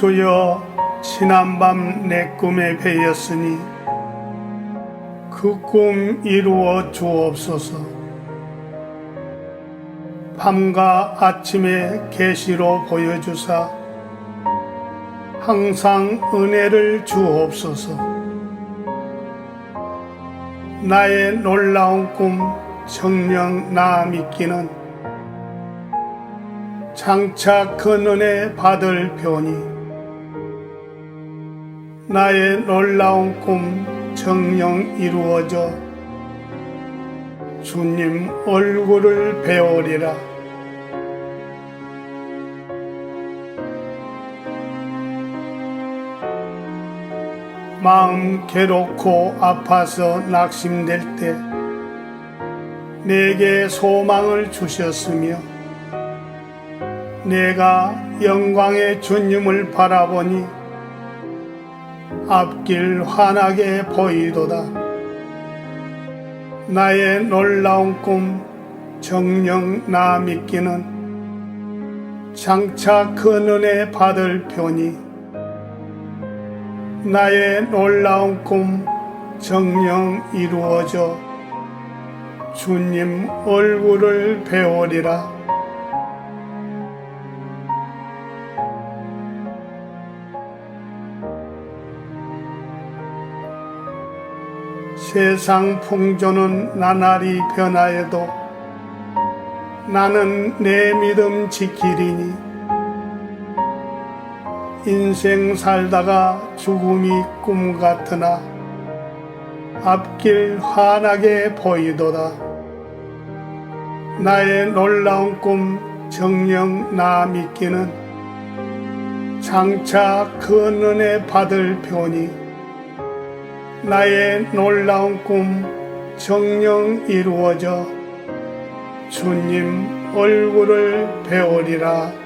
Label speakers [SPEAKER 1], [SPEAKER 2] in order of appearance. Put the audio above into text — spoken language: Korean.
[SPEAKER 1] 주여 지난밤 내 꿈에 배였으니 그 꿈 이루어 주옵소서. 밤과 아침에 계시로 보여주사 항상 은혜를 주옵소서. 나의 놀라운 꿈 정령 나 믿기는 장차 큰 은혜 받을 편이 나의 놀라운 꿈 정령 이루어져. 주님 얼굴을 배우리라. 마음 괴롭고 아파서 낙심될 때 내게 소망을 주셨으며 내가 영광의 주님을 바라보니 앞길 환하게 보이도다. 나의 놀라운 꿈 정령 나 믿기는 장차 큰 은혜 받을 편이 나의 놀라운 꿈 정령 이루어져 주님 얼굴을 배우리라. 세상 풍조는 나날이 변하여도 나는 내 믿음 지키리니 인생 살다가 죽음이 꿈 같으나 앞길 환하게 보이도다. 나의 놀라운 꿈 정령 나 믿기는 장차 큰 은혜 받을 편이 나의 놀라운 꿈 정령 이루어져 주님 얼굴을 배우리라.